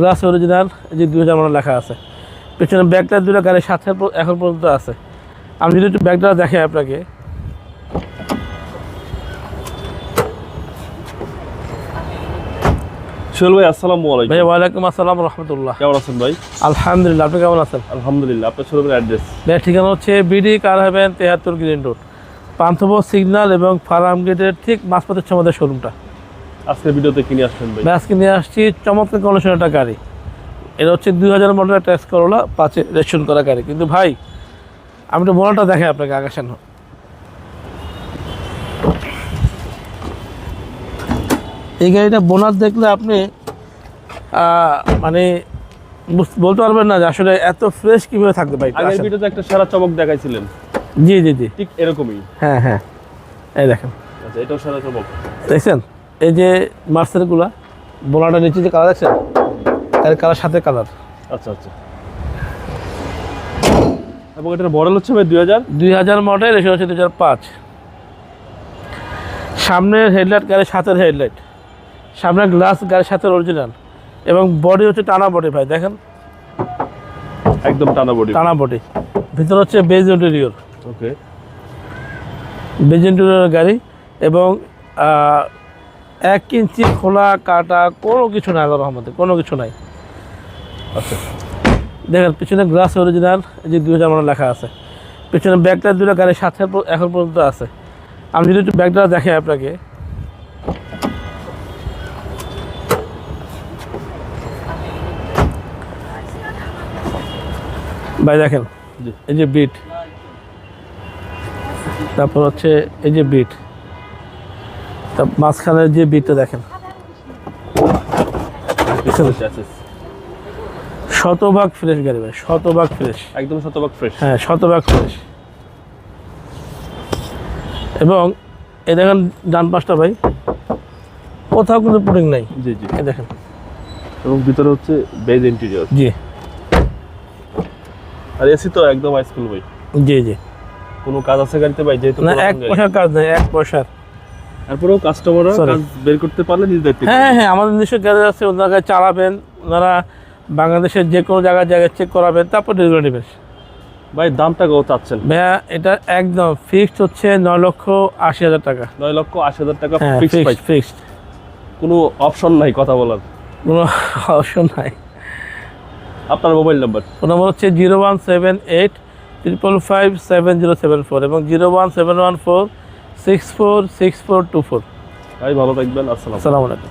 Glass original যে দুই হাজার মডেল লেখা আছে। পেছনে ব্যাগটা দুটো গাড়ির সাথে এখন পর্যন্ত আছে। আমি যদি একটু ব্যাগটা দেখাই আপনাকে। সোহেল ভাই আসসালামু আলাইকুম। ভাই ওয়ালাইকুম আসসালাম রহমতুল্লাহ। কেমন আছেন ভাই? আলহামদুলিল্লাহ আপনি কেমন আছেন? আলহামদুলিল্লাহ আপনার অ্যাড্রেস ভাই ঠিকানা হচ্ছে বিডি কার তেহাত্তর গ্রিন রোড। পান্থব সিগন্যাল এবং ফার্ম গেটের ঠিক মাঝপথের আমাদের শোরুমটা আজকের ভিডিওতে কিনে আসছেন ভাই? আজকে নিয়ে আসছি চমৎকার কন্ডিশন একটা গাড়ি। এটা হচ্ছে দুই হাজার মডেলের ট্যাক্স করোলা পাঁচে রেজিস্ট্রেশন করা গাড়ি। কিন্তু ভাই আমি তো মডেলটা দেখাই আপনাকে আকাশান এই গাড়িটা বোনাস দেখলে আপনি মানে বলতে পারবেন না যে আসলে এত ফ্রেশ কীভাবে থাকতে পারি। আগের ভিডিওতে একটা সারা চমক দেখাইছিলেন। জি জি জি। ঠিক এরকমই। হ্যাঁ হ্যাঁ। এই দেখেন। আচ্ছা এটাও সারা চমক। দেখছেন? এই যে মার্সেলগুলা বোনাটা নিচে যে কালার আছে এর কালার সাথে কালার আচ্ছা আচ্ছা। এবং এটার মডেল হচ্ছে ভাই দুই হাজার? দুই হাজার মডেল হচ্ছে দুই হাজার পাঁচ। সামনের হেডলাইট গাড়ির সাথের হেডলাইট সামনের গ্লাস গাড়ির সাথে অরিজিনাল এবং বডি হচ্ছে টানা বডি ভাই দেখেন? একদম টানা বডি টানা বডি ভিতরে হচ্ছে beige interior okay beige interior গাড়ি এবং এক ইঞ্চি খোলা কাটা কোনো কিছু নাই আল্লাহ রহমতে কোনো কিছু নাই। আচ্ছা। দেখেন পিছনে গ্লাস অরিজিনাল যে দুই হাজার মডেল লেখা আছে। পিছনে ব্যাগটা দুটো গাড়ির সাথে এখন পর্যন্ত আছে। আমি যদি একটু ব্যাগটা দেখাই আপনাকে। ভাই দেখেন এই যে বিট তারপর হচ্ছে এই যে বিট তার মাঝখানের যে বিটটা দেখেন। Chassis। শতভাগ ফ্রেশ গাড়ি ভাই শতভাগ ফ্রেশ একদম শতভাগ ফ্রেশ হ্যাঁ শতভাগ ফ্রেশ এবং এ দেখেন ডান পাশটা ভাই কোথাও কিন্তু পুডিং নাই। জি জি। এই দেখেন। এবং ভিতরে হচ্ছে বেজ ইন্টেরিয়র জি। আর এসি তো একদম হাইস্কুল ভাই জি জি। কোনো কাজ আছে গাড়িতে ভাই? যেহেতু না এক পয়সার কাজ নাই এক পয়সার। তারপরেও কাস্টমাররা কাজ বের করতে পারলে নিজ দায়িত্ব হ্যাঁ হ্যাঁ হ্যাঁ আমাদের নিজস্ব গ্যারেজ আছে ওনার চালাবেন ওনারা বাংলাদেশের যে কোনো জায়গায় জায়গায় চেক করাবেন তারপর ডেলিভারি নেবেন ভাই দামটা কত চাচ্ছেন? ভাইয়া এটা একদম ফিক্সড হচ্ছে নয় লক্ষ আশি হাজার টাকা। নয় লক্ষ আশি হাজার টাকা হ্যাঁ ফিক্সড ফিক্সড কোনো অপশন নাই কথা বলার? কোনো অপশন নাই। আপনার মোবাইল নাম্বার ফোন নম্বর হচ্ছে zero one seven eight triple five seven zero seven four এবং zero one seven one four six four six four two four ভাই ভালো থাকবেন আসসালাম আসসালামু আলাইকুম।